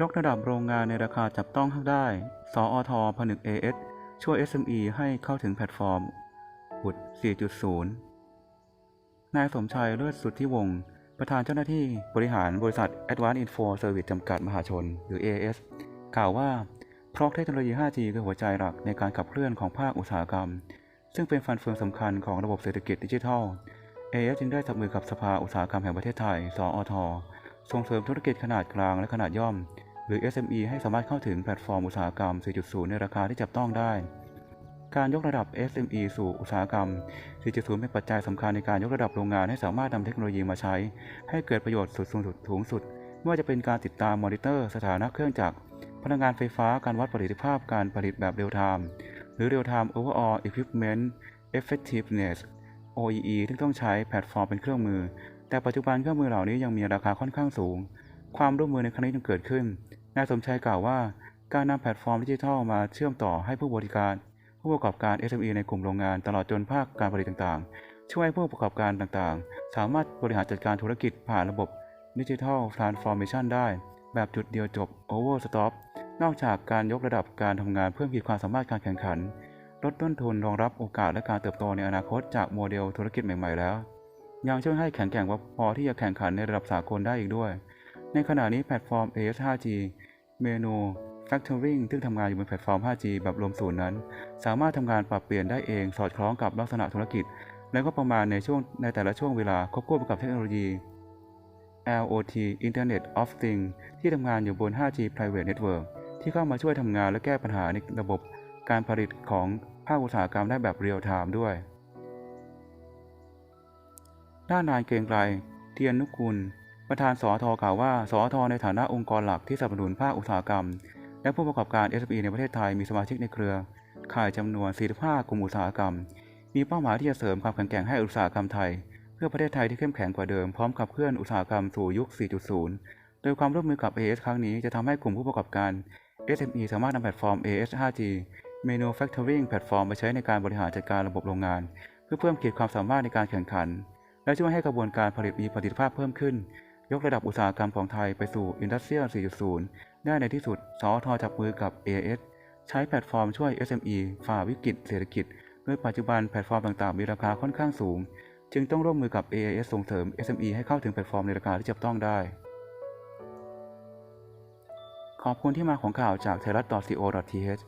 ยกระดับโรงงานในราคาจับต้องได้สอทผนึก AS ช่วย SME ให้เข้าถึงแพลตฟอร์มบุตร4.0 นายสมชัยเลิศสุทธิวงศ์ ประธานเจ้าหน้าที่บริหารบริษัท Advanced Info Service จำกัดมหาชน หรือ AS กล่าวว่า เพราะเทคโนโลยี 5G คือหัวใจหลักในการขับเคลื่อนของภาคอุตสาหกรรม ซึ่งเป็นฟันเฟืองสำคัญของระบบเศรษฐกิจดิจิทัล AS จึงได้จับมือกับสภาอุตสาหกรรมแห่งประเทศไทย สอทส่งเสริมธุรกิจขนาดกลางและขนาดย่อม หรือ SME ให้สามารถเข้าถึงแพลตฟอร์มอุตสาหกรรม 4.0 ในราคาที่จับต้องได้ การยกระดับ SME สู่อุตสาหกรรม 4.0 เป็นปัจจัยสำคัญในการยกระดับโรงงานให้สามารถนำเทคโนโลยีมาใช้ ให้เกิดประโยชน์สุดสูงสุดสูงสุดไม่ว่าจะเป็นการติดตามมอนิเตอร์ สถานะเครื่องจักร พลังงานไฟฟ้าการวัดประสิทธิภาพการผลิตแบบเรียลไทม์หรือ Real Time Overall Equipment Effectiveness OEE ที่ต้องใช้แพลตฟอร์มเป็นเครื่องมือ แต่ปัจจุบันเครื่องมือเหล่านี้ยังมีราคาค่อนข้างสูง ความร่วมมือในครั้งนี้จึงเกิดขึ้น นายสมชัยกล่าวว่า การนำแพลตฟอร์มดิจิทัลมาเชื่อมต่อให้ผู้บริการ ผู้ประกอบการ SME ในกลุ่มโรงงานตลอดจนภาคการผลิตต่างๆ ช่วยให้ผู้ประกอบการต่างๆ สามารถบริหารจัดการธุรกิจผ่านระบบดิจิทัลทรานส์ฟอร์เมชันได้ แบบจุดเดียวจบ Over Stop นอกจากการยกระดับการทำงานเพิ่มขีดความสามารถการแข่งขัน ลดต้นทุนรองรับโอกาสและการเติบโตในอนาคตจากโมเดลธุรกิจใหม่ ๆ แล้ว ยังช่วยให้แข็งแกร่งพอที่จะแข่งขันในระดับสากลได้อีกด้วย ในขณะนี้แพลตฟอร์ม AS 5G เมนู Factoring ซึ่งทำงานอยู่บนแพลตฟอร์ม 5G แบบรวมศูนย์นั้น สามารถทำงานปรับเปลี่ยนได้เองสอดคล้องกับลักษณะธุรกิจ และก็ประมาณในช่วงในแต่ละช่วงเวลาควบคู่ไปกับเทคโนโลยี LOT Internet of Things ที่ทำงานอยู่บน 5G Private Network ที่เข้ามาช่วยทำงานและแก้ปัญหาในระบบการผลิตของภาคอุตสาหกรรมได้แบบเรียลไทม์ด้วย ด้านนายเกรงไกรเทียนนุกุล ประธานสอทกล่าวว่าสอทในฐานะองค์กรหลักที่สนับสนุนภาคอุตสาหกรรม และผู้ประกอบการ SME ในประเทศไทยมีสมาชิกในเครือ ข่ายจำนวน 45 กลุ่มอุตสาหกรรม มีเป้าหมายที่จะเสริมความแข็งแกร่งให้อุตสาหกรรมไทย เพื่อประเทศไทยที่เข้มแข็งกว่าเดิมพร้อมขับเคลื่อนอุตสาหกรรมสู่ยุค 4.0 โดยความร่วมมือกับ AS ครั้งนี้จะทำให้กลุ่มผู้ประกอบการ SME สามารถนำแพลตฟอร์ม AS 5G Manufacturing แพลตฟอร์มมาใช้ในการบริหารจัดการระบบโรงงาน เพื่อเพิ่มขีดความสามารถในการแข่งขัน และช่วยให้กระบวนการผลิตมีประสิทธิภาพเพิ่มขึ้น ยกระดับอุตสาหกรรมของไทยไปสู่ Industrial 4.0 ได้ในที่สุด สอทจับมือกับ AS ใช้แพลตฟอร์มช่วย SME ฝ่าวิกฤตเศรษฐกิจ โดยปัจจุบันแพลตฟอร์มต่างๆ มีราคาค่อนข้างสูง จึงต้องร่วมมือกับ AIS ส่งเสริม SME ให้เข้าถึงแพลตฟอร์มในราคาที่จับต้องได้ ขอบคุณที่มาของข่าวจากไทยรัฐ .co.th